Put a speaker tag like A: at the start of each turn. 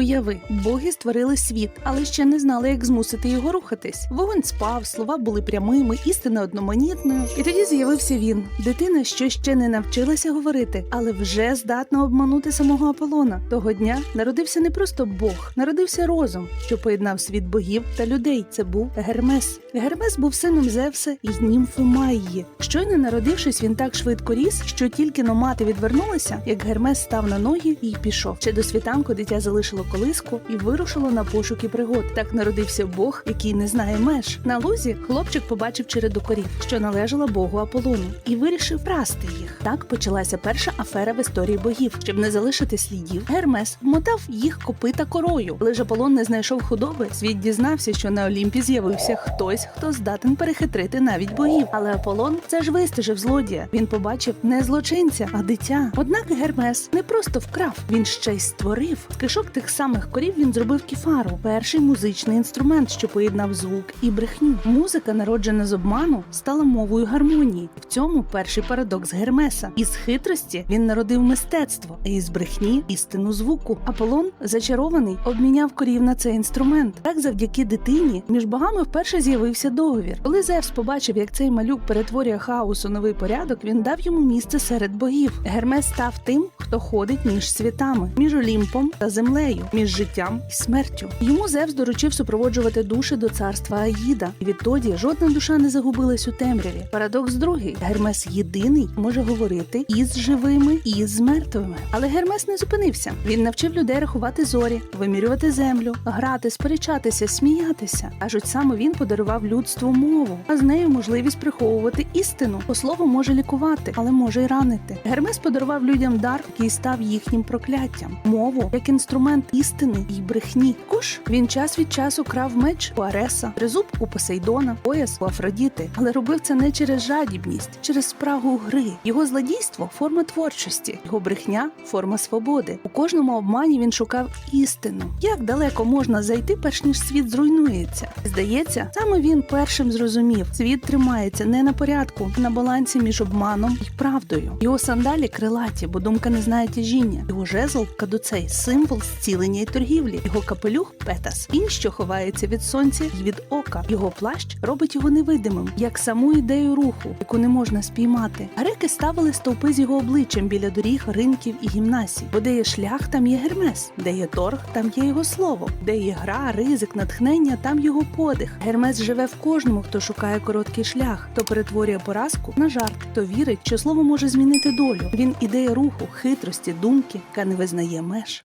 A: Уяви, боги створили світ, але ще не знали, як змусити його рухатись. Вогонь спав, слова були прямими, істина одноманітною. І тоді з'явився він, дитина, що ще не навчилася говорити, але вже здатна обманути самого Аполлона. Того дня народився не просто Бог, народився розум, що поєднав світ богів та людей. Це був Гермес. Гермес був сином Зевса і німфи Майї. Щойно народившись, він так швидко ріс, що тільки но мати відвернулася, як Гермес став на ноги і пішов. Ще до світанку дитя залишило колиску і вирушило на пошуки пригод. Так народився Бог, який не знає меж. На лузі хлопчик побачив череду корів, що належала Богу Аполлону, і вирішив прасти їх. Так почалася перша афера в історії богів. Щоб не залишити слідів, Гермес вмотав їх копита корою. Ж Аполлон не знайшов худоби, світ дізнався, що на Олімпі з'явився хтось, хто здатен перехитрити навіть богів. Але Аполлон це ж вистежив злодія. Він побачив не злочинця, а дитя. Однак Гермес не просто вкрав, він ще й створив. З кишок тих самих корів він зробив кіфару, перший музичний інструмент, що поєднав звук і брехню. Музика, народжена з обману, стала мовою гармонії. В цьому перший парадокс Гермеса. Із хитрості він народив мистецтво, а із брехні істину звуку. Аполлон, зачарований, обміняв корів на цей інструмент. Так, завдяки дитині, між богами вперше з'явився договір. Коли Зевс побачив, як цей малюк перетворює хаос у новий порядок, він дав йому місце серед богів. Гермес став тим, хто ходить між світами, між Олімпом та землею, між життям і смертю. Йому Зевс доручив супроводжувати душі до царства Аїда. І відтоді жодна душа не загубилась у темряві. Парадокс другий: Гермес єдиний може говорити і з живими, і з мертвими. Але Гермес не зупинився. Він навчив людей рахувати зорі, вимірювати землю, грати, сперечатися, сміятися. Кажуть, саме він подарував людству мову, а з нею можливість приховувати істину. Бо слово може лікувати, але може й ранити. Гермес подарував людям дар, який став їхнім прокляттям, мову як інструмент істини і брехні. Також він час від часу крав меч у Ареса, тризуб у Посейдона, пояс у Афродіти, але робив це не через жадібність, через спрагу гри. Його злодійство форма творчості, його брехня форма свободи. У кожному обмані він шукав істину. Як далеко можна зайти, перш ніж світ зруйнується? Здається, саме він першим зрозумів, світ тримається не на порядку, а на балансі між обманом і правдою. Його сандалі крилаті, бо думка не знає тяжіння. Його жезл кадуцей символ зцілення і торгівлі. Його капелюх петас, кінь, що ховається від сонця і від ока. Його плащ робить його невидимим, як саму ідею руху, яку не можна спіймати. Греки ставили стовпи з його обличчям біля доріг, ринків і гімнасій. Бо де є шлях, там є гермес, де є торг, там є його слово, де є гра, ризик, натхнення, там його подих. Гермес живе в кожному, хто шукає короткий шлях, хто перетворює поразку на жарт, хто вірить, що слово може змінити долю. Він ідея руху, хитрості, думки, яка не визнає меж.